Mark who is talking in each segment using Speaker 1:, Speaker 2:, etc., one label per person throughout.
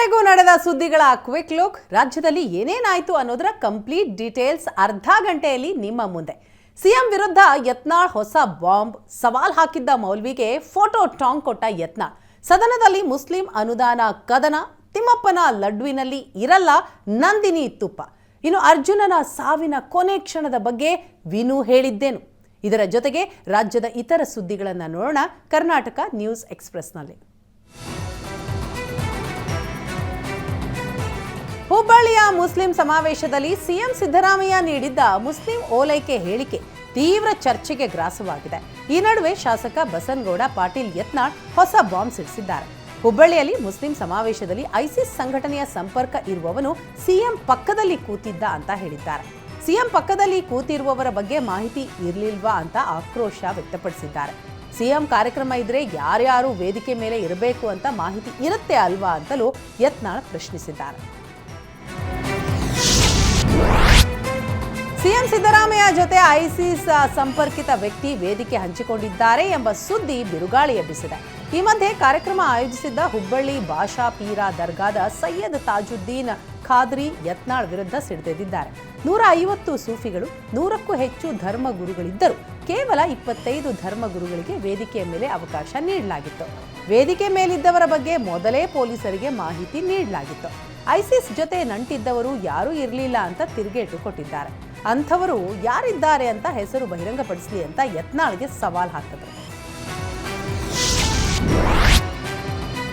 Speaker 1: ಇದುವರೆಗೂ ನಡೆದ ಸುದ್ದಿಗಳ ಕ್ವಿಕ್ ಲುಕ್, ರಾಜ್ಯದಲ್ಲಿ ಏನೇನಾಯ್ತು ಅನ್ನೋದರ ಕಂಪ್ಲೀಟ್ ಡೀಟೇಲ್ಸ್ ಅರ್ಧ ಗಂಟೆಯಲ್ಲಿ ನಿಮ್ಮ ಮುಂದೆ. ಸಿಎಂ ವಿರುದ್ಧ ಯತ್ನಾಳ್ ಹೊಸ ಬಾಂಬ್, ಸವಾಲ್ ಹಾಕಿದ್ದ ಮೌಲ್ವಿಗೆ ಫೋಟೋ ಟಾಂಗ್ ಕೊಟ್ಟ ಯತ್ನಾಳ್ ಸದನದಲ್ಲಿ ಮುಸ್ಲಿಂ ಅನುದಾನ ಕದನ, ತಿಮ್ಮಪ್ಪನ ಲಡ್ವಿನಲ್ಲಿ ಇರಲ್ಲ ನಂದಿನಿ ತುಪ್ಪ. ಇನ್ನು ಅರ್ಜುನನ ಸಾವಿನ ಕೊನೆ ಕ್ಷಣದ ಬಗ್ಗೆ ವಿನು ಹೇಳಿದ್ದೇನು. ಇದರ ಜೊತೆಗೆ ರಾಜ್ಯದ ಇತರ ಸುದ್ದಿಗಳನ್ನು ನೋಡೋಣ ಕರ್ನಾಟಕ ನ್ಯೂಸ್ ಎಕ್ಸ್ಪ್ರೆಸ್ನಲ್ಲಿ. ಹುಬ್ಬಳ್ಳಿಯ ಮುಸ್ಲಿಂ ಸಮಾವೇಶದಲ್ಲಿ ಸಿಎಂ ಸಿದ್ದರಾಮಯ್ಯ ನೀಡಿದ್ದ ಮುಸ್ಲಿಂ ಓಲೈಕೆ ಹೇಳಿಕೆ ತೀವ್ರ ಚರ್ಚೆಗೆ ಗ್ರಾಸವಾಗಿದೆ. ಈ ನಡುವೆ ಶಾಸಕ ಬಸನ್ಗೌಡ, ಪಾಟೀಲ್ ಯತ್ನಾಳ್ ಹೊಸ ಬಾಂಬ್ ಸಿಡಿಸಿದ್ದಾರೆ. ಹುಬ್ಬಳ್ಳಿಯಲ್ಲಿ ಮುಸ್ಲಿಂ ಸಮಾವೇಶದಲ್ಲಿ ಐಸಿಸ್ ಸಂಘಟನೆಯ ಸಂಪರ್ಕ ಇರುವವನು ಸಿಎಂ ಪಕ್ಕದಲ್ಲಿ ಕೂತಿದ್ದ ಅಂತ ಹೇಳಿದ್ದಾರೆ. ಸಿಎಂ ಪಕ್ಕದಲ್ಲಿ ಕೂತಿರುವವರ ಬಗ್ಗೆ ಮಾಹಿತಿ ಇರಲಿಲ್ವಾ ಅಂತ ಆಕ್ರೋಶ ವ್ಯಕ್ತಪಡಿಸಿದ್ದಾರೆ. ಸಿಎಂ ಕಾರ್ಯಕ್ರಮ ಇದ್ರೆ ಯಾರ್ಯಾರು ವೇದಿಕೆ ಮೇಲೆ ಇರಬೇಕು ಅಂತ ಮಾಹಿತಿ ಇರುತ್ತೆ ಅಲ್ವಾ ಅಂತಲೂ ಯತ್ನಾಳ್ ಪ್ರಶ್ನಿಸಿದ್ದಾರೆ. ಸಿಎಂ ಸಿದ್ದರಾಮಯ್ಯ ಜೊತೆ ಐಸಿಸ್ ಸಂಪರ್ಕಿತ ವ್ಯಕ್ತಿ ವೇದಿಕೆ ಹಂಚಿಕೊಂಡಿದ್ದಾರೆ ಎಂಬ ಸುದ್ದಿ ಬಿರುಗಾಳಿ ಎಬ್ಬಿಸಿದೆ ಈ ಮಧ್ಯೆ ಕಾರ್ಯಕ್ರಮ ಆಯೋಜಿಸಿದ್ದ ಹುಬ್ಬಳ್ಳಿ ಭಾಷಾ ಪೀರಾ ದರ್ಗಾದ ಸೈಯದ್ ತಾಜುದ್ದೀನ್ ಖಾದ್ರಿ ಯತ್ನಾಳ್ ವಿರುದ್ಧ ಸಿಡಿದೆದ್ದಿದ್ದಾರೆ. ನೂರ ಐವತ್ತು ಸೂಫಿಗಳು, ನೂರಕ್ಕೂ ಹೆಚ್ಚು ಧರ್ಮಗುರುಗಳಿದ್ದರು ಕೇವಲ ಇಪ್ಪತ್ತೈದು ಧರ್ಮಗುರುಗಳಿಗೆ ವೇದಿಕೆಯ ಮೇಲೆ ಅವಕಾಶ ನೀಡಲಾಗಿತ್ತು. ವೇದಿಕೆ ಮೇಲಿದ್ದವರ ಬಗ್ಗೆ ಮೊದಲೇ ಪೊಲೀಸರಿಗೆ ಮಾಹಿತಿ ನೀಡಲಾಗಿತ್ತು. ಐಸಿಸ್ ಜೊತೆ ನಂಟಿದ್ದವರು ಯಾರೂ ಇರಲಿಲ್ಲ ಅಂತ ತಿರುಗೇಟು ಕೊಟ್ಟಿದ್ದಾರೆ. ಅಂಥವರು ಯಾರಿದ್ದಾರೆ ಅಂತ ಹೆಸರು ಬಹಿರಂಗಪಡಿಸಲಿ ಅಂತ ಯತ್ನಾಳ್ಗೆ ಸವಾಲ್ ಹಾಕಿದ್ರು.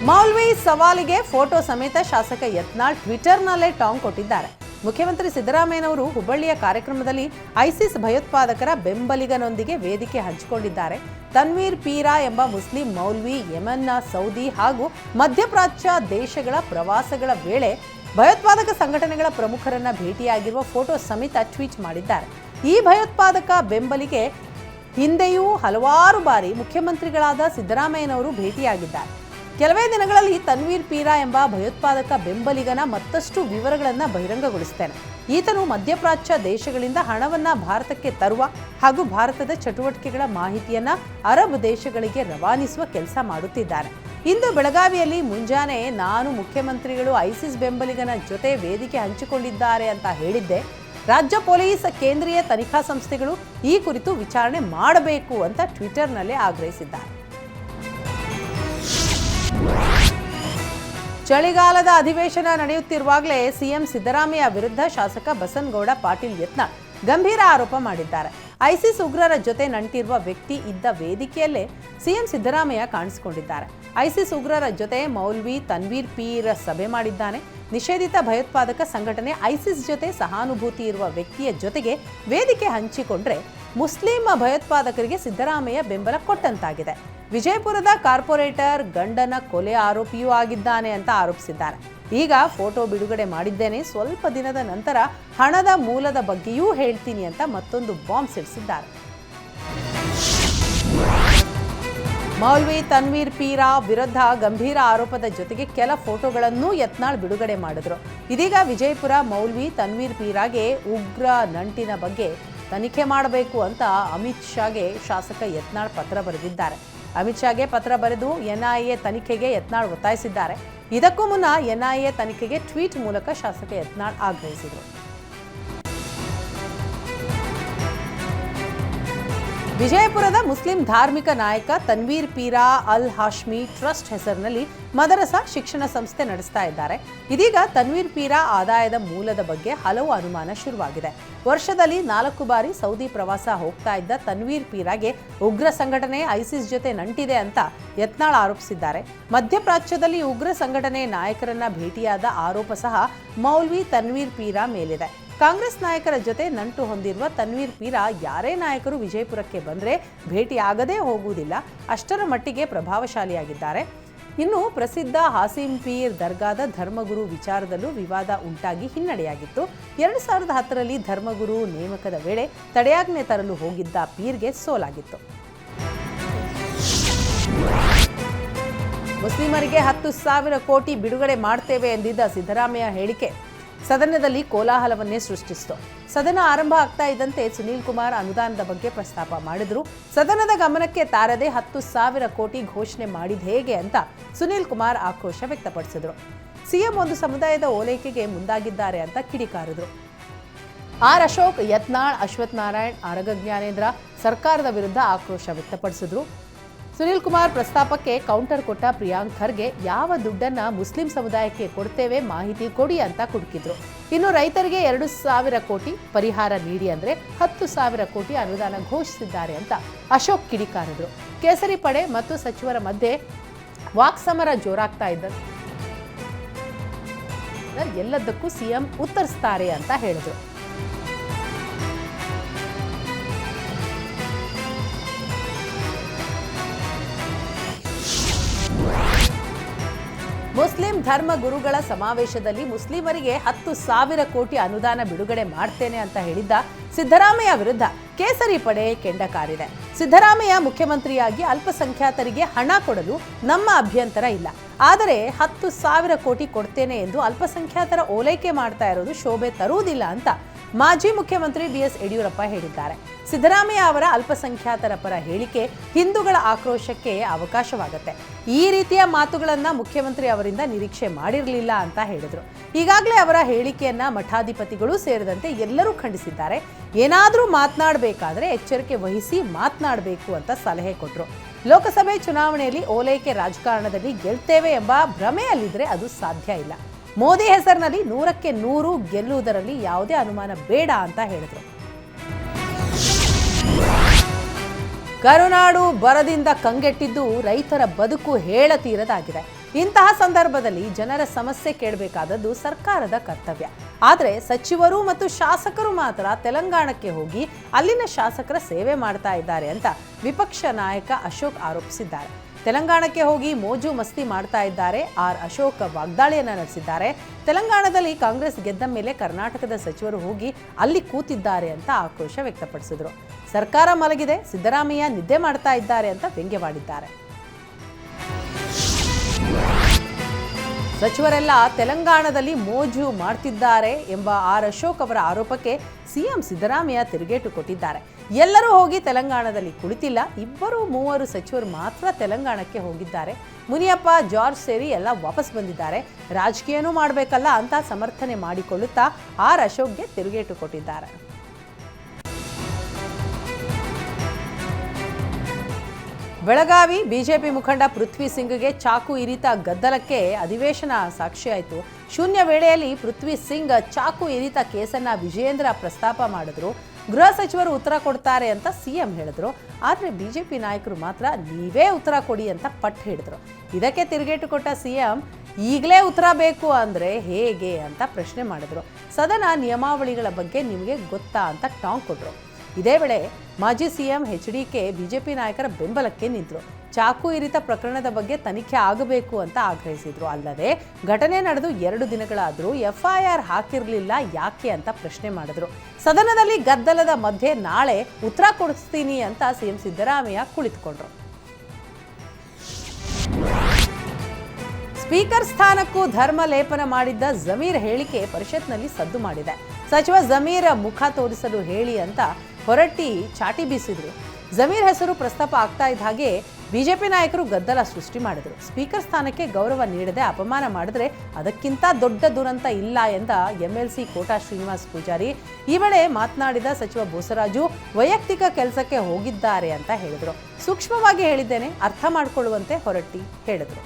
Speaker 1: ಮೌಲ್ವಿ ಸವಾಲಿಗೆ ಫೋಟೋ ಸಮೇತ ಶಾಸಕ ಯತ್ನಾಳ್ ಟ್ವಿಟರ್ನಲ್ಲೇ ಟಾಂಗ್ ಕೊಟ್ಟಿದ್ದಾರೆ. ಮುಖ್ಯಮಂತ್ರಿ ಸಿದ್ದರಾಮಯ್ಯನವರು ಹುಬ್ಬಳ್ಳಿಯ ಕಾರ್ಯಕ್ರಮದಲ್ಲಿ ಐಸಿಸ್ ಭಯೋತ್ಪಾದಕರ ಬೆಂಬಲಿಗನೊಂದಿಗೆ ವೇದಿಕೆ ಹಂಚಿಕೊಂಡಿದ್ದಾರೆ. ತನ್ವೀರ್ ಪೀರಾ ಎಂಬ ಮುಸ್ಲಿಂ ಮೌಲ್ವಿ ಯೆಮನ್ನ ಸೌದಿ ಹಾಗೂ ಮಧ್ಯಪ್ರಾಚ್ಯ ದೇಶಗಳ ಪ್ರವಾಸಗಳ ವೇಳೆ ಭಯೋತ್ಪಾದಕ ಸಂಘಟನೆಗಳ ಪ್ರಮುಖರನ್ನ ಭೇಟಿಯಾಗಿರುವ ಫೋಟೋ ಸಮೇತ ಟ್ವೀಟ್ ಮಾಡಿದ್ದಾರೆ. ಈ ಭಯೋತ್ಪಾದಕ ಬೆಂಬಲಿಗೆ ಹಿಂದೆಯೂ ಹಲವಾರು ಬಾರಿ ಮುಖ್ಯಮಂತ್ರಿಗಳಾದ ಸಿದ್ದರಾಮಯ್ಯನವರು ಭೇಟಿಯಾಗಿದ್ದಾರೆ. ಕೆಲವೇ ದಿನಗಳಲ್ಲಿ ತನ್ವೀರ್ ಪೀರಾ ಎಂಬ ಭಯೋತ್ಪಾದಕ ಬೆಂಬಲಿಗನ ಮತ್ತಷ್ಟು ವಿವರಗಳನ್ನು ಬಹಿರಂಗಗೊಳಿಸುತ್ತೇನೆ ಈತನು ಮಧ್ಯಪ್ರಾಚ್ಯ ದೇಶಗಳಿಂದ ಹಣವನ್ನ ಭಾರತಕ್ಕೆ ತರುವ ಹಾಗೂ ಭಾರತದ ಚಟುವಟಿಕೆಗಳ ಮಾಹಿತಿಯನ್ನ ಅರಬ್ ದೇಶಗಳಿಗೆ ರವಾನಿಸುವ ಕೆಲಸ ಮಾಡುತ್ತಿದ್ದಾನೆ ಇಂದು ಬೆಳಗಾವಿಯಲ್ಲಿ ಮುಂಜಾನೆ ನಾನು ಮುಖ್ಯಮಂತ್ರಿಗಳು ಐಸಿಸ್ ಬೆಂಬಲಿಗನ ಜೊತೆ ವೇದಿಕೆ ಹಂಚಿಕೊಂಡಿದ್ದಾರೆ ಅಂತ ಹೇಳಿದ್ದೆ. ರಾಜ್ಯ ಪೊಲೀಸ್ ಕೇಂದ್ರೀಯ ತನಿಖಾ ಸಂಸ್ಥೆಗಳು ಈ ಕುರಿತು ವಿಚಾರಣೆ ಮಾಡಬೇಕು ಅಂತ ಟ್ವಿಟರ್ನಲ್ಲಿ ಆಗ್ರಹಿಸಿದ್ದಾರೆ. ಚಳಿಗಾಲದ ಅಧಿವೇಶನ ನಡೆಯುತ್ತಿರುವಾಗಲೇ ಸಿಎಂ ಸಿದ್ದರಾಮಯ್ಯ ವಿರುದ್ಧ ಶಾಸಕ ಬಸನಗೌಡ ಪಾಟೀಲ್ ಯತ್ನಾಳ್ ಗಂಭೀರ ಆರೋಪ ಮಾಡಿದ್ದಾರೆ. ಐಸಿಸ್ ಉಗ್ರರ ಜೊತೆ ನಂಟಿರುವ ವ್ಯಕ್ತಿ ಇದ್ದ ವೇದಿಕೆಯಲ್ಲೇ ಸಿಎಂ ಸಿದ್ದರಾಮಯ್ಯ ಕಾಣಿಸಿಕೊಂಡಿದ್ದಾರೆ. ಐಸಿಸ್ ಉಗ್ರರ ಜೊತೆ ಮೌಲ್ವಿ, ತನ್ವೀರ್ ಪೀರ್ ಸಭೆ ಮಾಡಿದ್ದಾನೆ. ನಿಷೇಧಿತ ಭಯೋತ್ಪಾದಕ ಸಂಘಟನೆ ಐಸಿಸ್ ಜೊತೆ ಸಹಾನುಭೂತಿ ಇರುವ ವ್ಯಕ್ತಿಯ ಜೊತೆಗೆ ವೇದಿಕೆ ಹಂಚಿಕೊಂಡ್ರೆ ಮುಸ್ಲಿಂ ಭಯೋತ್ಪಾದಕರಿಗೆ ಸಿದ್ದರಾಮಯ್ಯ ಬೆಂಬಲ ಕೊಟ್ಟಂತಾಗಿದೆ. ವಿಜಯಪುರದ ಕಾರ್ಪೊರೇಟರ್ ಗಂಡನ ಕೊಲೆ ಆರೋಪಿಯೂ ಆಗಿದ್ದಾನೆ ಅಂತ ಆರೋಪಿಸಿದ್ದಾರೆ. ಈಗ ಫೋಟೋ ಬಿಡುಗಡೆ ಮಾಡಿದ್ದೇನೆ. ಸ್ವಲ್ಪ ದಿನದ ನಂತರ ಹಣದ ಮೂಲದ ಬಗ್ಗೆಯೂ ಹೇಳ್ತೀನಿ ಅಂತ ಮತ್ತೊಂದು ಬಾಂಬ್ ಸಿಡಿಸಿದ್ದಾರೆ. ಮೌಲ್ವಿ, ತನ್ವೀರ್, ಪೀರಾ ವಿರುದ್ಧ ಗಂಭೀರ ಆರೋಪದ ಜೊತೆಗೆ ಕೆಲ ಫೋಟೋಗಳನ್ನೂ ಯತ್ನಾಳ್ ಬಿಡುಗಡೆ ಮಾಡಿದ್ರು. ಇದೀಗ ವಿಜಯಪುರ ಮೌಲ್ವಿ, ತನ್ವೀರ್, ಪೀರಾಗೆ ಉಗ್ರ ನಂಟಿನ ಬಗ್ಗೆ ತನಿಖೆ ಮಾಡಬೇಕು ಅಂತ ಅಮಿತ್ ಶಾಗೆ ಶಾಸಕ ಯತ್ನಾಳ್ ಪತ್ರ ಬರೆದಿದ್ದಾರೆ. ಅಮಿತ್ ಶಾಗೆ ಪತ್ರ ಬರೆದು ಎನ್ಐಎ ತನಿಖೆಗೆ ಯತ್ನಾಳ್ ಒತ್ತಾಯಿಸಿದ್ದಾರೆ. ಇದಕ್ಕೂ ಮುನ್ನ ಎನ್ಐಎ ತನಿಖೆಗೆ ಟ್ವೀಟ್ ಮೂಲಕ ಶಾಸಕ ಯತ್ನಾಳ್ ಆಗ್ರಹಿಸಿದರು. ವಿಜಯಪುರದ ಮುಸ್ಲಿಂ ಧಾರ್ಮಿಕ ನಾಯಕ ತನ್ವೀರ್ ಪೀರಾ ಅಲ್ ಹಾಶ್ಮಿ ಟ್ರಸ್ಟ್ ಹೆಸರಿನಲ್ಲಿ ಮದರಸಾ ಶಿಕ್ಷಣ ಸಂಸ್ಥೆ ನಡೆಸ್ತಾ ಇದ್ದಾರೆ. ಇದೀಗ ತನ್ವೀರ್ ಪೀರಾ ಆದಾಯದ ಮೂಲದ ಬಗ್ಗೆ ಹಲವು ಅನುಮಾನ ಶುರುವಾಗಿದೆ. ವರ್ಷದಲ್ಲಿ ನಾಲ್ಕು ಬಾರಿ ಸೌದಿ ಪ್ರವಾಸ ಹೋಗ್ತಾ ಇದ್ದ ತನ್ವೀರ್ ಪೀರಾಗೆ ಉಗ್ರ ಸಂಘಟನೆ ಐಸಿಸ್ ಜೊತೆ ನಂಟಿದೆ ಅಂತ ಯತ್ನಾಳ್ ಆರೋಪಿಸಿದ್ದಾರೆ. ಮಧ್ಯಪ್ರಾಚ್ಯದಲ್ಲಿ ಉಗ್ರ ಸಂಘಟನೆ ನಾಯಕರನ್ನ ಭೇಟಿಯಾದ ಆರೋಪ ಸಹ ಮೌಲ್ವಿ ತನ್ವೀರ್ ಪೀರಾ ಮೇಲಿದೆ. ಕಾಂಗ್ರೆಸ್ ನಾಯಕರ ಜೊತೆ ನಂಟು ಹೊಂದಿರುವ ತನ್ವೀರ್ ಪೀರಾ ಯಾರೇ ನಾಯಕರು ವಿಜಯಪುರಕ್ಕೆ ಬಂದರೆ ಭೇಟಿಯಾಗದೇ ಹೋಗುವುದಿಲ್ಲ, ಅಷ್ಟರ ಮಟ್ಟಿಗೆ ಪ್ರಭಾವಶಾಲಿಯಾಗಿದ್ದಾರೆ. ಇನ್ನು ಪ್ರಸಿದ್ಧ ಹಾಸಿಂ ಪೀರ್ ದರ್ಗಾದ ಧರ್ಮಗುರು ವಿಚಾರದಲ್ಲೂ ವಿವಾದ ಉಂಟಾಗಿ ಹಿನ್ನಡೆಯಾಗಿತ್ತು. ಎರಡು ಸಾವಿರದ ಹತ್ತರಲ್ಲಿ ಧರ್ಮಗುರು ನೇಮಕದ ವೇಳೆ ತಡೆಯಾಜ್ಞೆ ತರಲು ಹೋಗಿದ್ದ ಪೀರ್ಗೆ ಸೋಲಾಗಿತ್ತು. ಮುಸ್ಲಿಮರಿಗೆ ಹತ್ತು ಸಾವಿರ ಕೋಟಿ ಬಿಡುಗಡೆ ಮಾಡ್ತೇವೆ ಎಂದಿದ್ದ ಸಿದ್ದರಾಮಯ್ಯ ಹೇಳಿಕೆ ಸದನದಲ್ಲಿ ಕೋಲಾಹಲವನ್ನೇ ಸೃಷ್ಟಿಸಿತು. ಸದನ ಆರಂಭ ಆಗ್ತಾ ಇದ್ದಂತೆ ಸುನೀಲ್ ಕುಮಾರ್ ಅನುದಾನದ ಬಗ್ಗೆ ಪ್ರಸ್ತಾಪ ಮಾಡಿದ್ರು. ಸದನದ ಗಮನಕ್ಕೆ ತಾರದೆ ಹತ್ತು ಸಾವಿರ ಕೋಟಿ ಘೋಷಣೆ ಮಾಡಿದ ಹೇಗೆ ಅಂತ ಸುನೀಲ್ ಕುಮಾರ್ ಆಕ್ರೋಶ ವ್ಯಕ್ತಪಡಿಸಿದ್ರು. ಸಿಎಂ ಒಂದು ಸಮುದಾಯದ ಓಲೈಕೆಗೆ ಮುಂದಾಗಿದ್ದಾರೆ ಅಂತ ಕಿಡಿಕಾರಿದ್ರು. ಆರ್ ಅಶೋಕ್, ಯತ್ನಾಳ್ ಅಶ್ವಥ್ ನಾರಾಯಣ್, ಆರಗ ಜ್ಞಾನೇಂದ್ರ ಸರ್ಕಾರದ ವಿರುದ್ಧ ಆಕ್ರೋಶ ವ್ಯಕ್ತಪಡಿಸಿದ್ರು. ಸುನಿಲ್ ಕುಮಾರ್ ಪ್ರಸ್ತಾಪಕ್ಕೆ ಕೌಂಟರ್ ಕೊಟ್ಟ ಪ್ರಿಯಾಂಕ್ ಖರ್ಗೆ, ಯಾವ ದುಡ್ಡನ್ನ ಮುಸ್ಲಿಂ ಸಮುದಾಯಕ್ಕೆ ಕೊಡ್ತೇವೆ ಮಾಹಿತಿ ಕೊಡಿ ಅಂತ ಕುಡುಕಿದ್ರು. ಇನ್ನು ರೈತರಿಗೆ ಎರಡು ಸಾವಿರ ಕೋಟಿ ಪರಿಹಾರ ನೀಡಿ ಅಂದ್ರೆ ಹತ್ತು ಸಾವಿರ ಕೋಟಿ ಅನುದಾನ ಘೋಷಿಸಿದ್ದಾರೆ ಅಂತ ಅಶೋಕ್ ಕಿಡಿಕಾರಿದ್ರು. ಕೇಸರಿ ಪಡೆ ಮತ್ತು ಸಚಿವರ ಮಧ್ಯೆ ವಾಕ್ಸಮರ ಜೋರಾಗ್ತಾ ಇದ್ದ. ಎಲ್ಲದಕ್ಕೂ ಸಿಎಂ ಉತ್ತರಿಸ್ತಾರೆ ಅಂತ ಹೇಳಿದ್ರು. ಮುಸ್ಲಿಂ ಧರ್ಮ ಗುರುಗಳ ಸಮಾವೇಶದಲ್ಲಿ ಮುಸ್ಲಿಮರಿಗೆ ಹತ್ತು ಸಾವಿರ ಕೋಟಿ ಅನುದಾನ ಬಿಡುಗಡೆ ಮಾಡ್ತೇನೆ ಅಂತ ಹೇಳಿದ್ದ ಸಿದ್ದರಾಮಯ್ಯ ವಿರುದ್ಧ ಕೇಸರಿ ಪಡೆ ಕೆಂಡ ಕಾರಿದೆ. ಸಿದ್ದರಾಮಯ್ಯ ಮುಖ್ಯಮಂತ್ರಿಯಾಗಿ ಅಲ್ಪಸಂಖ್ಯಾತರಿಗೆ ಹಣ ಕೊಡಲು ನಮ್ಮ ಅಭ್ಯಂತರ ಇಲ್ಲ. ಆದರೆ ಹತ್ತು ಸಾವಿರ ಕೋಟಿ ಕೊಡ್ತೇನೆ ಎಂದು ಅಲ್ಪಸಂಖ್ಯಾತರ ಓಲೈಕೆ ಮಾಡ್ತಾ ಇರೋದು ಶೋಭೆ ತರುವುದಿಲ್ಲ ಅಂತ ಮಾಜಿ ಮುಖ್ಯಮಂತ್ರಿ ಬಿಎಸ್ ಯಡಿಯೂರಪ್ಪ ಹೇಳಿದ್ದಾರೆ. ಸಿದ್ದರಾಮಯ್ಯ ಅವರ ಅಲ್ಪಸಂಖ್ಯಾತರ ಪರ ಹೇಳಿಕೆ ಹಿಂದೂಗಳ ಆಕ್ರೋಶಕ್ಕೆ ಅವಕಾಶವಾಗುತ್ತೆ. ಈ ರೀತಿಯ ಮಾತುಗಳನ್ನು ಮುಖ್ಯಮಂತ್ರಿ ಅವರಿಂದ ನಿರೀಕ್ಷೆ ಮಾಡಿರಲಿಲ್ಲ ಅಂತ ಹೇಳಿದರು. ಈಗಾಗಲೇ ಅವರ ಹೇಳಿಕೆಯನ್ನ ಮಠಾಧಿಪತಿಗಳು ಸೇರಿದಂತೆ ಎಲ್ಲರೂ ಖಂಡಿಸಿದ್ದಾರೆ. ಏನಾದರೂ ಮಾತನಾಡಬೇಕಾದ್ರೆ ಎಚ್ಚರಿಕೆ ವಹಿಸಿ ಮಾತನಾಡಬೇಕು ಅಂತ ಸಲಹೆ ಕೊಟ್ಟರು ಲೋಕಸಭೆ ಚುನಾವಣೆಯಲ್ಲಿ ಓಲೈಕೆ ರಾಜಕಾರಣದಲ್ಲಿ ಗೆಲ್ತೇವೆ ಎಂಬ ಭ್ರಮೆಯಲ್ಲಿದ್ದರೆ ಅದು ಸಾಧ್ಯ ಇಲ್ಲ. ಮೋದಿ ಹೆಸರಿನಲ್ಲಿ ನೂರಕ್ಕೆ ನೂರು ಗೆಲ್ಲುವುದರಲ್ಲಿ ಯಾವುದೇ ಅನುಮಾನ ಬೇಡ ಅಂತ ಹೇಳಿದರು. ಕರುನಾಡು ಬರದಿಂದ ಕಂಗೆಟ್ಟಿದ್ದು ರೈತರ ಬದುಕು ಹೇಳತೀರದಾಗಿದೆ. ಇಂತಹ ಸಂದರ್ಭದಲ್ಲಿ ಜನರ ಸಮಸ್ಯೆ ಕೇಳಬೇಕಾದದ್ದು ಸರ್ಕಾರದ ಕರ್ತವ್ಯ. ಆದರೆ ಸಚಿವರು ಮತ್ತು ಶಾಸಕರು ಮಾತ್ರ ತೆಲಂಗಾಣಕ್ಕೆ ಹೋಗಿ ಅಲ್ಲಿನ ಶಾಸಕರ ಸೇವೆ ಮಾಡ್ತಾ ಇದ್ದಾರೆ ಅಂತ ವಿಪಕ್ಷ ನಾಯಕ ಅಶೋಕ್ ಆರೋಪಿಸಿದ್ದಾರೆ. ತೆಲಂಗಾಣಕ್ಕೆ ಹೋಗಿ ಮೋಜು ಮಸ್ತಿ ಮಾಡ್ತಾ ಇದ್ದಾರೆ ಆರ್ ಅಶೋಕ್ ವಾಗ್ದಾಳಿಯನ್ನು ನಡೆಸಿದ್ದಾರೆ. ತೆಲಂಗಾಣದಲ್ಲಿ ಕಾಂಗ್ರೆಸ್ ಗೆದ್ದ ಮೇಲೆ ಕರ್ನಾಟಕದ ಸಚಿವರು ಹೋಗಿ ಅಲ್ಲಿ ಕೂತಿದ್ದಾರೆ ಅಂತ ಆಕ್ರೋಶ ವ್ಯಕ್ತಪಡಿಸಿದ್ರು. ಸರ್ಕಾರ ಮಲಗಿದೆ, ಸಿದ್ದರಾಮಯ್ಯ ನಿದ್ದೆ ಮಾಡ್ತಾ ಇದ್ದಾರೆ ಅಂತ ವ್ಯಂಗ್ಯವಾಡಿದ್ದಾರೆ. ಸಚಿವರೆಲ್ಲ ತೆಲಂಗಾಣದಲ್ಲಿ ಮೋಜು ಮಾಡ್ತಿದ್ದಾರೆ ಎಂಬ ಆರ್ ಅಶೋಕ್ ಅವರ ಆರೋಪಕ್ಕೆ ಸಿಎಂ ಸಿದ್ದರಾಮಯ್ಯ ತಿರುಗೇಟು ಕೊಟ್ಟಿದ್ದಾರೆ. ಎಲ್ಲರೂ ಹೋಗಿ ತೆಲಂಗಾಣದಲ್ಲಿ ಕುಳಿತಿಲ್ಲ. ಇಬ್ಬರು ಮೂವರು ಸಚಿವರು ಮಾತ್ರ ತೆಲಂಗಾಣಕ್ಕೆ ಹೋಗಿದ್ದಾರೆ. ಮುನಿಯಪ್ಪ, ಜಾರ್ಜ್ ಸೇರಿ ಎಲ್ಲ ವಾಪಸ್ ಬಂದಿದ್ದಾರೆ. ರಾಜಕೀಯನೂ ಮಾಡಬೇಕಲ್ಲ ಅಂತ ಸಮರ್ಥನೆ ಮಾಡಿಕೊಳ್ಳುತ್ತಾ ಆರ್ ಅಶೋಕ್ಗೆ ತಿರುಗೇಟು ಕೊಟ್ಟಿದ್ದಾರೆ. ಬೆಳಗಾವಿ ಬಿಜೆಪಿ ಮುಖಂಡ ಪೃಥ್ವಿ ಸಿಂಗ್ಗೆ ಚಾಕು ಇರಿತ ಗದ್ದಲಕ್ಕೆ ಅಧಿವೇಶನ ಸಾಕ್ಷಿಯಾಯಿತು ಶೂನ್ಯ ವೇಳೆಯಲ್ಲಿ ಪೃಥ್ವಿ ಸಿಂಗ್ ಚಾಕು ಇರಿತ ಕೇಸನ್ನ ವಿಜಯೇಂದ್ರ ಪ್ರಸ್ತಾಪ ಮಾಡಿದ್ರು. ಗೃಹ ಸಚಿವರು ಉತ್ತರ ಕೊಡ್ತಾರೆ ಅಂತ ಸಿಎಂ ಹೇಳಿದ್ರು. ಆದರೆ ಬಿಜೆಪಿ ನಾಯಕರು ಮಾತ್ರ ನೀವೇ ಉತ್ತರ ಕೊಡಿ ಅಂತ ಪಟ್ಟು ಹಿಡಿದ್ರು. ಇದಕ್ಕೆ ತಿರುಗೇಟು ಕೊಟ್ಟ ಸಿಎಂ, ಈಗಲೇ ಉತ್ತರ ಬೇಕು ಅಂದರೆ ಹೇಗೆ ಅಂತ ಪ್ರಶ್ನೆ ಮಾಡಿದ್ರು. ಸದನ ನಿಯಮಾವಳಿಗಳ ಬಗ್ಗೆ ನಿಮಗೆ ಗೊತ್ತಾ ಅಂತ ಟಾಂಗ್ ಕೊಟ್ರು. ಇದೇ ವೇಳೆ ಮಾಜಿ CM H D K BJP ನಾಯಕರ ಬೆಂಬಲಕ್ಕೆ ನಿಂತರು. ಚಾಕು ಇರಿತ ಪ್ರಕರಣದ ಬಗ್ಗೆ ತನಿಖೆ ಆಗಬೇಕು ಅಂತ ಆಗ್ರಹಿಸಿದ್ರು. ಅಲ್ಲದೆ ಘಟನೆ ನಡೆದು ಎರಡು ದಿನಗಳಾದರೂ ಎಫ್ಐಆರ್ ಹಾಕಿರಲಿಲ್ಲ ಯಾಕೆ ಅಂತ ಪ್ರಶ್ನೆ ಮಾಡಿದ್ರು. ಸದನದಲ್ಲಿ ಗದ್ದಲದ ಮಧ್ಯೆ ನಾಳೆ ಉತ್ತರ ಕೊಡಿಸ್ತೀನಿ ಅಂತ ಸಿಎಂ ಸಿದ್ದರಾಮಯ್ಯ ಕುಳಿತುಕೊಂಡ್ರು. ಸ್ಪೀಕರ್ ಸ್ಥಾನಕ್ಕೂ ಧರ್ಮ ಲೇಪನ ಮಾಡಿದ್ದ ಜಮೀರ್ ಹೇಳಿಕೆ ಪರಿಷತ್ನಲ್ಲಿ ಸದ್ದು ಮಾಡಿದೆ. ಸಚಿವ ಜಮೀರ್ ಮುಖ ತೋರಿಸಲು ಹೇಳಿ ಅಂತ ಹೊರಟ್ಟಿ ಚಾಟಿ ಬೀಸಿದ್ರು. ಜಮೀರ್ ಹೆಸರು ಪ್ರಸ್ತಾಪ ಆಗ್ತಾ ಇದ್ದ ಹಾಗೆ ಬಿಜೆಪಿ ನಾಯಕರು ಗದ್ದಲ ಸೃಷ್ಟಿ ಮಾಡಿದರು. ಸ್ಪೀಕರ್ ಸ್ಥಾನಕ್ಕೆ ಗೌರವ ನೀಡದೆ ಅಪಮಾನ ಮಾಡಿದ್ರೆ ಅದಕ್ಕಿಂತ ದೊಡ್ಡ ದುರಂತ ಇಲ್ಲ ಎಂದ ಎಂಎಲ್ಸಿ ಕೋಟಾ ಶ್ರೀನಿವಾಸ್ ಪೂಜಾರಿ. ಈ ವೇಳೆ ಮಾತನಾಡಿದ ಸಚಿವ ಬೋಸರಾಜು ವೈಯಕ್ತಿಕ ಕೆಲಸಕ್ಕೆ ಹೋಗಿದ್ದಾರೆ ಅಂತ ಹೇಳಿದರು. ಸೂಕ್ಷ್ಮವಾಗಿ ಹೇಳಿದ್ದೇನೆ, ಅರ್ಥ ಮಾಡಿಕೊಳ್ಳುವಂತೆ ಹೊರಟ್ಟಿ ಹೇಳಿದರು.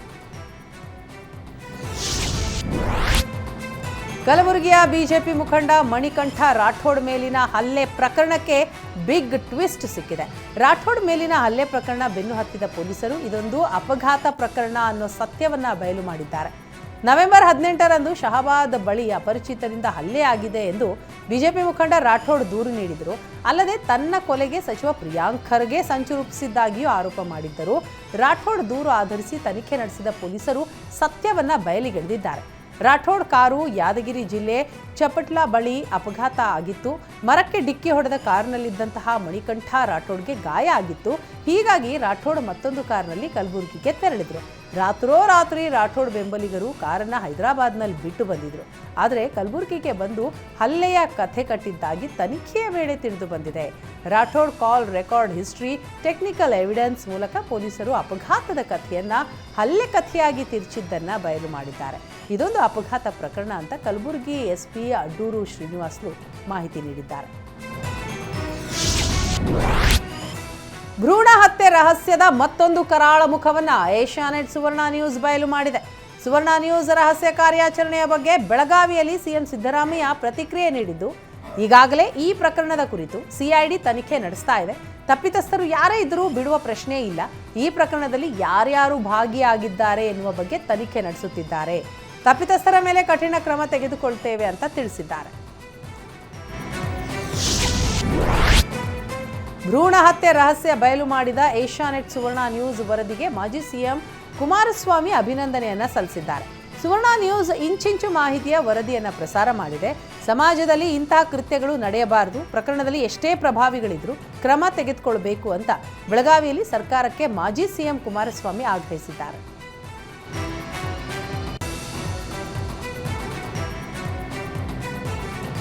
Speaker 1: ಕಲಬುರಗಿಯ ಬಿಜೆಪಿ ಮುಖಂಡ ಮಣಿಕಂಠ ರಾಠೋಡ್ ಮೇಲಿನ ಹಲ್ಲೆ ಪ್ರಕರಣಕ್ಕೆ ಬಿಗ್ ಟ್ವಿಸ್ಟ್ ಸಿಕ್ಕಿದೆ. ರಾಠೋಡ್ ಮೇಲಿನ ಹಲ್ಲೆ ಪ್ರಕರಣ ಬೆನ್ನು ಹತ್ತಿದ ಪೊಲೀಸರು ಇದೊಂದು ಅಪಘಾತ ಪ್ರಕರಣ ಅನ್ನೋ ಸತ್ಯವನ್ನ ಬಯಲು ಮಾಡಿದ್ದಾರೆ. ನವೆಂಬರ್ ಹದಿನೆಂಟರಂದು ಶಹಬಾದ್ ಬಳಿ ಅಪರಿಚಿತರಿಂದ ಹಲ್ಲೆ ಆಗಿದೆ ಎಂದು ಬಿಜೆಪಿ ಮುಖಂಡ ರಾಠೋಡ್ ದೂರು ನೀಡಿದರು. ಅಲ್ಲದೆ ತನ್ನ ಕೊಲೆಗೆ ಸಚಿವ ಪ್ರಿಯಾಂಕ್ ಖರ್ಗೆ ಸಂಚು ರೂಪಿಸಿದ್ದಾಗಿಯೂ ಆರೋಪ ಮಾಡಿದ್ದರು. ರಾಠೋಡ್ ದೂರು ಆಧರಿಸಿ ತನಿಖೆ ನಡೆಸಿದ ಪೊಲೀಸರು ಸತ್ಯವನ್ನ ಬಯಲಿಗೆಳೆದಿದ್ದಾರೆ. ರಾಠೋಡ್ ಕಾರು ಯಾದಗಿರಿ ಜಿಲ್ಲೆ ಚಪಟ್ಲಾ ಬಳಿ ಅಪಘಾತ ಆಗಿತ್ತು. ಮರಕ್ಕೆ ಡಿಕ್ಕಿ ಹೊಡೆದ ಕಾರಿನಲ್ಲಿದ್ದಂತಹ ಮಣಿಕಂಠ ರಾಠೋಡ್ಗೆ ಗಾಯ ಆಗಿತ್ತು. ಹೀಗಾಗಿ ರಾಠೋಡ್ ಮತ್ತೊಂದು ಕಾರ್ನಲ್ಲಿ ಕಲಬುರಗಿಗೆ ತೆರಳಿದ್ರು. ರಾತ್ರೋರಾತ್ರಿ ರಾಠೋಡ್ ಬೆಂಬಲಿಗರು ಕಾರನ್ನು ಹೈದರಾಬಾದ್ನಲ್ಲಿ ಬಿಟ್ಟು ಬಂದಿದ್ರು. ಆದರೆ ಕಲಬುರಗಿಗೆ ಬಂದು ಹಲ್ಲೆಯ ಕಥೆ ಕಟ್ಟಿದ್ದಾಗಿ ತನಿಖೆಯ ವೇಳೆ ತಿಳಿದು ಬಂದಿದೆ. Rathod call record history, technical evidence ಮೂಲಕ ಪೊಲೀಸರು ಅಪಘಾತದ ಕಥೆಯನ್ನ, ಹಲ್ಲೆ ಕಥೆಯಾಗಿ ತಿರುಚಿದ್ದನ್ನು ಬಯಲು ಮಾಡಿದ್ದಾರೆ. ಇದೊಂದು ಅಪಘಾತ ಪ್ರಕರಣ ಅಂತ ಕಲಬುರಗಿ ಎಸ್ಪಿ ಅಡ್ಡೂರು ಶ್ರೀನಿವಾಸ್ಲು ಮಾಹಿತಿ ನೀಡಿದ್ದಾರೆ. ಭ್ರೂಣ ಹತ್ಯೆ ರಹಸ್ಯದ ಮತ್ತೊಂದು ಕರಾಳ ಮುಖವನ್ನ ಏಷ್ಯಾನೆಟ್ ಸುವರ್ಣ ನ್ಯೂಸ್ ಬಯಲು ಮಾಡಿದೆ. ಸುವರ್ಣ ನ್ಯೂಸ್ ರಹಸ್ಯ ಕಾರ್ಯಾಚರಣೆಯ ಬಗ್ಗೆ ಬೆಳಗಾವಿಯಲ್ಲಿ ಸಿಎಂ ಸಿದ್ದರಾಮಯ್ಯ ಪ್ರತಿಕ್ರಿಯೆ ನೀಡಿದ್ದು, ಈಗಾಗಲೇ ಈ ಪ್ರಕರಣದ ಕುರಿತು ಸಿಐಡಿ ತನಿಖೆ ನಡೆಸ್ತಾ ಇದೆ. ತಪ್ಪಿತಸ್ಥರು ಯಾರೇ ಇದ್ದರೂ ಬಿಡುವ ಪ್ರಶ್ನೆ ಇಲ್ಲ. ಈ ಪ್ರಕರಣದಲ್ಲಿ ಯಾರ್ಯಾರು ಭಾಗಿಯಾಗಿದ್ದಾರೆ ಎನ್ನುವ ಬಗ್ಗೆ ತನಿಖೆ ನಡೆಸುತ್ತಿದ್ದಾರೆ. ತಪ್ಪಿತಸ್ಥರ ಮೇಲೆ ಕಠಿಣ ಕ್ರಮ ತೆಗೆದುಕೊಳ್ತೇವೆ ಅಂತ ತಿಳಿಸಿದ್ದಾರೆ. ಭ್ರೂಣ ಹತ್ಯೆ ರಹಸ್ಯ ಬಯಲು ಮಾಡಿದ ಏಷ್ಯಾನೆಟ್ ಸುವರ್ಣ ನ್ಯೂಸ್ ವರದಿಗೆ ಮಾಜಿ ಸಿಎಂ ಕುಮಾರಸ್ವಾಮಿ ಅಭಿನಂದನೆಯನ್ನ ಸಲ್ಲಿಸಿದ್ದಾರೆ. ಸುವರ್ಣ ನ್ಯೂಸ್ ಇಂಚಿಂಚು ಮಾಹಿತಿಯ ವರದಿಯನ್ನ ಪ್ರಸಾರ ಮಾಡಿದೆ. ಸಮಾಜದಲ್ಲಿ ಇಂತಹ ಕೃತ್ಯಗಳು ನಡೆಯಬಾರದು. ಪ್ರಕರಣದಲ್ಲಿ ಎಷ್ಟೇ ಪ್ರಭಾವಿಗಳಿದ್ರು ಕ್ರಮ ತೆಗೆದುಕೊಳ್ಬೇಕು ಅಂತ ಬೆಳಗಾವಿಯಲ್ಲಿ ಸರ್ಕಾರಕ್ಕೆ ಮಾಜಿ ಸಿಎಂ ಕುಮಾರಸ್ವಾಮಿ ಆಗ್ರಹಿಸಿದ್ದಾರೆ.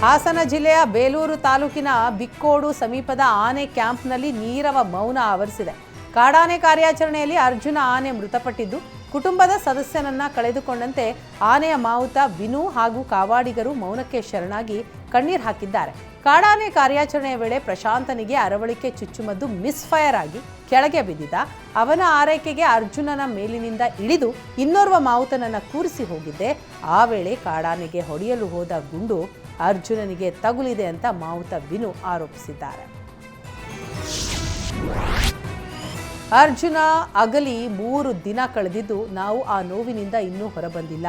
Speaker 1: ಹಾಸನ ಜಿಲ್ಲೆಯ ಬೇಲೂರು ತಾಲೂಕಿನ ಬಿಕ್ಕೋಡು ಸಮೀಪದ ಆನೆ ಕ್ಯಾಂಪ್ನಲ್ಲಿ ನೀರವ ಮೌನ ಆವರಿಸಿದೆ. ಕಾಡಾನೆ ಕಾರ್ಯಾಚರಣೆಯಲ್ಲಿ ಅರ್ಜುನ ಆನೆ ಮೃತಪಟ್ಟಿದ್ದು, ಕುಟುಂಬದ ಸದಸ್ಯನನ್ನ ಕಳೆದುಕೊಂಡಂತೆ ಆನೆಯ ಮಾವುತ ವಿನು ಹಾಗೂ ಕಾವಾಡಿಗರು ಮೌನಕ್ಕೆ ಶರಣಾಗಿ ಕಣ್ಣೀರು ಹಾಕಿದ್ದಾರೆ. ಕಾಡಾನೆ ಕಾರ್ಯಾಚರಣೆಯ ವೇಳೆ ಪ್ರಶಾಂತನಿಗೆ ಅರವಳಿಕೆ ಚುಚ್ಚುಮದ್ದು ಮಿಸ್ಫೈರ್ ಆಗಿ ಕೆಳಗೆ ಬಿದ್ದಿದ್ದ. ಅವನ ಆರೈಕೆಗೆ ಅರ್ಜುನನ ಮೇಲಿನಿಂದ ಇಳಿದು ಇನ್ನೋರ್ವ ಮಾವುತನನ್ನ ಕೂರಿಸಿ ಹೋಗಿದ್ದೆ. ಆ ವೇಳೆ ಕಾಡಾನೆಗೆ ಹೊಡೆಯಲು ಹೋದ ಗುಂಡು ಅರ್ಜುನನಿಗೆ ತಗುಲಿದೆ ಅಂತ ಮಾವುತ ವಿನು ಆರೋಪಿಸಿದ್ದಾರೆ. ಅರ್ಜುನ ಅಗಲಿ ಮೂರು ದಿನ ಕಳೆದಿದ್ದು ನಾವು ಆ ನೋವಿನಿಂದ ಇನ್ನೂ ಹೊರಬಂದಿಲ್ಲ.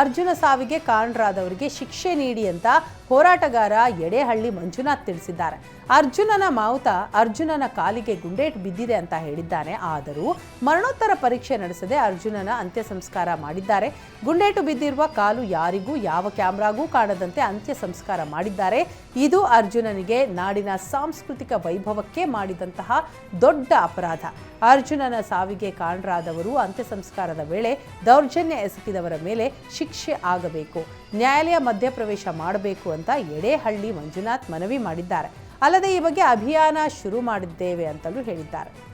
Speaker 1: ಅರ್ಜುನ ಸಾವಿಗೆ ಕಾರಣರಾದವರಿಗೆ ಶಿಕ್ಷೆ ನೀಡಿ ಅಂತ ಹೋರಾಟಗಾರ ಎಡೆಹಳ್ಳಿ ಮಂಜುನಾಥ್ ತಿಳಿಸಿದ್ದಾರೆ. ಅರ್ಜುನನ ಮಾವುತ ಅರ್ಜುನನ ಕಾಲಿಗೆ ಗುಂಡೇಟು ಬಿದ್ದಿದೆ ಅಂತ ಹೇಳಿದ್ದಾನೆ. ಆದರೂ ಮರಣೋತ್ತರ ಪರೀಕ್ಷೆ ನಡೆಸದೆ ಅರ್ಜುನನ ಅಂತ್ಯ ಸಂಸ್ಕಾರ ಮಾಡಿದ್ದಾರೆ. ಗುಂಡೇಟು ಬಿದ್ದಿರುವ ಕಾಲು ಯಾರಿಗೂ, ಯಾವ ಕ್ಯಾಮ್ರಾಗೂ ಕಾಣದಂತೆ ಅಂತ್ಯ ಸಂಸ್ಕಾರ ಮಾಡಿದ್ದಾರೆ. ಇದು ಅರ್ಜುನನಿಗೆ ನಾಡಿನ ಸಾಂಸ್ಕೃತಿಕ ವೈಭವಕ್ಕೆ ಮಾಡಿದಂತಹ ದೊಡ್ಡ ಅಪರಾಧ. ಅರ್ಜುನನ ಸಾವಿಗೆ ಕಾರಣರಾದವರು ಅಂತ್ಯ ಸಂಸ್ಕಾರದ ವೇಳೆ ದೌರ್ಜನ್ಯ ಎಸಗಿದವರ ಮೇಲೆ ಶಿಕ್ಷೆ ಆಗಬೇಕು. ನ್ಯಾಯಾಲಯ ಮಧ್ಯಪ್ರವೇಶ ಮಾಡಬೇಕು ಅಂತ ಎಡೇಹಳ್ಳಿ ಮಂಜುನಾಥ್ ಮನವಿ ಮಾಡಿದ್ದಾರೆ. ಅಲ್ಲದೆ ಈ ಬಗ್ಗೆ ಅಭಿಯಾನ ಶುರು ಮಾಡಿದ್ದೇವೆ ಅಂತಲೂ ಹೇಳಿದ್ದಾರೆ.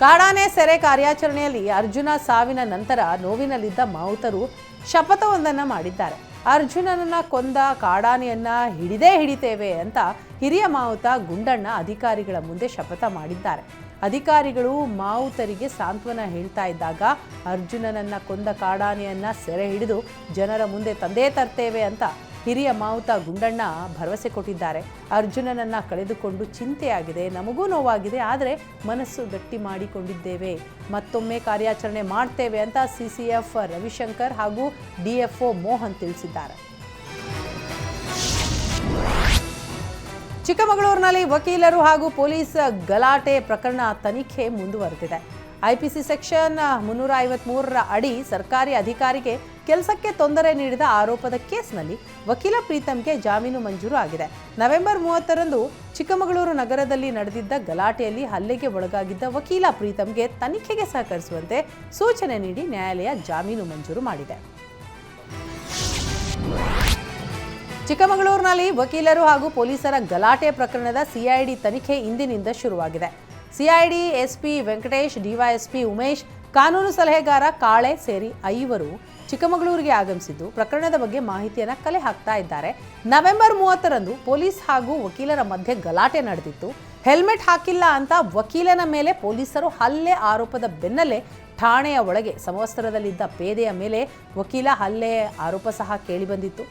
Speaker 1: ಕಾಡಾನೆ ಸೆರೆ ಕಾರ್ಯಾಚರಣೆಯಲ್ಲಿ ಅರ್ಜುನ ಸಾವಿನ ನಂತರ ನೋವಿನಲ್ಲಿದ್ದ ಮಾವುತರು ಶಪಥವೊಂದನ್ನು ಮಾಡಿದ್ದಾರೆ. ಅರ್ಜುನನನ್ನ ಕೊಂದ ಕಾಡಾನೆಯನ್ನ ಹಿಡಿದೇ ಹಿಡಿತೇವೆ ಅಂತ ಹಿರಿಯ ಮಾವುತ ಗುಂಡಣ್ಣ ಅಧಿಕಾರಿಗಳ ಮುಂದೆ ಶಪಥ ಮಾಡಿದ್ದಾರೆ. ಅಧಿಕಾರಿಗಳು ಮಾವುತರಿಗೆ ಸಾಂತ್ವನ ಹೇಳ್ತಾ ಇದ್ದಾಗ ಅರ್ಜುನನನ್ನ ಕೊಂದ ಕಾಡಾನೆಯನ್ನ ಸೆರೆ ಹಿಡಿದು ಜನರ ಮುಂದೆ ತಂದೇ ತರ್ತೇವೆ ಅಂತ ಹಿರಿಯ ಮಾವುತ ಗುಂಡಣ್ಣ ಭರವಸೆ ಕೊಟ್ಟಿದ್ದಾರೆ. ಅರ್ಜುನನನ್ನ ಕಳೆದುಕೊಂಡು ಚಿಂತೆಯಾಗಿದೆ. ನಮಗೂ ನೋವಾಗಿದೆ. ಆದರೆ ಮನಸ್ಸು ಗಟ್ಟಿ ಮಾಡಿಕೊಂಡಿದ್ದೇವೆ. ಮತ್ತೊಮ್ಮೆ ಕಾರ್ಯಾಚರಣೆ ಮಾಡ್ತೇವೆ ಅಂತ ಸಿಸಿಎಫ್ ರವಿಶಂಕರ್ ಹಾಗೂ ಡಿಎಫ್ಒ ಮೋಹನ್ ತಿಳಿಸಿದ್ದಾರೆ. ಚಿಕ್ಕಮಗಳೂರಿನಲ್ಲಿ ವಕೀಲರು ಹಾಗೂ ಪೊಲೀಸ್ ಗಲಾಟೆ ಪ್ರಕರಣ ತನಿಖೆ ಮುಂದುವರೆದಿದೆ. ಐಪಿಸಿ ಸೆಕ್ಷನ್ ಮುನ್ನೂರ ಐವತ್ಮೂರರ ಅಡಿ ಸರ್ಕಾರಿ ಅಧಿಕಾರಿಗೆ ಕೆಲಸಕ್ಕೆ ತೊಂದರೆ ನೀಡಿದ ಆರೋಪದ ಕೇಸ್ನಲ್ಲಿ ವಕೀಲ ಪ್ರೀತಂಗೆ ಜಾಮೀನು ಮಂಜೂರು ಆಗಿದೆ. ನವೆಂಬರ್ ಮೂವತ್ತರಂದು ಚಿಕ್ಕಮಗಳೂರು ನಗರದಲ್ಲಿ ನಡೆದಿದ್ದ ಗಲಾಟೆಯಲ್ಲಿ ಹಲ್ಲೆಗೆ ಒಳಗಾಗಿದ್ದ ವಕೀಲ ಪ್ರೀತಂಗೆ ತನಿಖೆಗೆ ಸಹಕರಿಸುವಂತೆ ಸೂಚನೆ ನೀಡಿ ನ್ಯಾಯಾಲಯ ಜಾಮೀನು ಮಂಜೂರು ಮಾಡಿದೆ. ಚಿಕ್ಕಮಗಳೂರಿನಲ್ಲಿ ವಕೀಲರು ಹಾಗೂ ಪೊಲೀಸರ ಗಲಾಟೆ ಪ್ರಕರಣದ ಸಿಐಡಿ ತನಿಖೆ ಇಂದಿನಿಂದ ಶುರುವಾಗಿದೆ. CID, SP Venkatesh, DYSP Umesh, ಕಾನೂನು ಸಲಹೆಗಾರ ಕಾಳೆ ಸೇರಿ ಐವರು ಚಿಕ್ಕಮಗಳೂರಿಗೆ ಆಗಮಿಸಿದ್ದು, ಪ್ರಕರಣದ ಬಗ್ಗೆ ಮಾಹಿತಿಯನ್ನು ಕಲೆ ಹಾಕ್ತಾ ಇದ್ದಾರೆ. ನವೆಂಬರ್ ಮೂವತ್ತರಂದು ಪೊಲೀಸ್ ಹಾಗೂ ವಕೀಲರ ಮಧ್ಯೆ ಗಲಾಟೆ ನಡೆದಿತ್ತು. ಹೆಲ್ಮೆಟ್ ಹಾಕಿಲ್ಲ ಅಂತ ವಕೀಲನ ಮೇಲೆ ಪೊಲೀಸರು ಹಲ್ಲೆ ಆರೋಪದ ಬೆನ್ನಲ್ಲೇ ಠಾಣೆಯ ಒಳಗೆ ಸಮವಸ್ತ್ರದಲ್ಲಿದ್ದ ಪೇದೆಯ ಮೇಲೆ ವಕೀಲ ಹಲ್ಲೆ ಆರೋಪ ಸಹ ಕೇಳಿಬಂದಿತ್ತು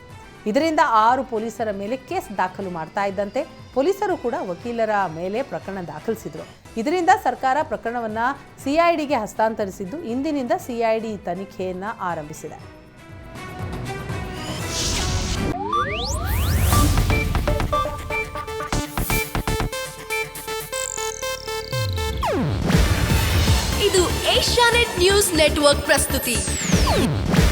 Speaker 1: ಇದರಿಂದ ಆರು ಪೊಲೀಸರ ಮೇಲೆ ಕೇಸ್ ದಾಖಲು ಮಾಡ್ತಾ ಇದ್ದಂತೆ ಪೊಲೀಸರು ಕೂಡ ವಕೀಲರ ಮೇಲೆ ಪ್ರಕರಣ ದಾಖಲಿಸಿದರು. ಇದರಿಂದ ಸರ್ಕಾರ ಪ್ರಕರಣವನ್ನ ಸಿಐಡಿಗೆ ಹಸ್ತಾಂತರಿಸಿದ್ದು, ಇಂದಿನಿಂದ ಸಿಐಡಿ ತನಿಖೆಯನ್ನ ಆರಂಭಿಸಿದೆ.
Speaker 2: ಇದು ಏಷ್ಯಾನೆಟ್ ನ್ಯೂಸ್ ನೆಟ್ವರ್ಕ್ ಪ್ರಸ್ತುತಿ.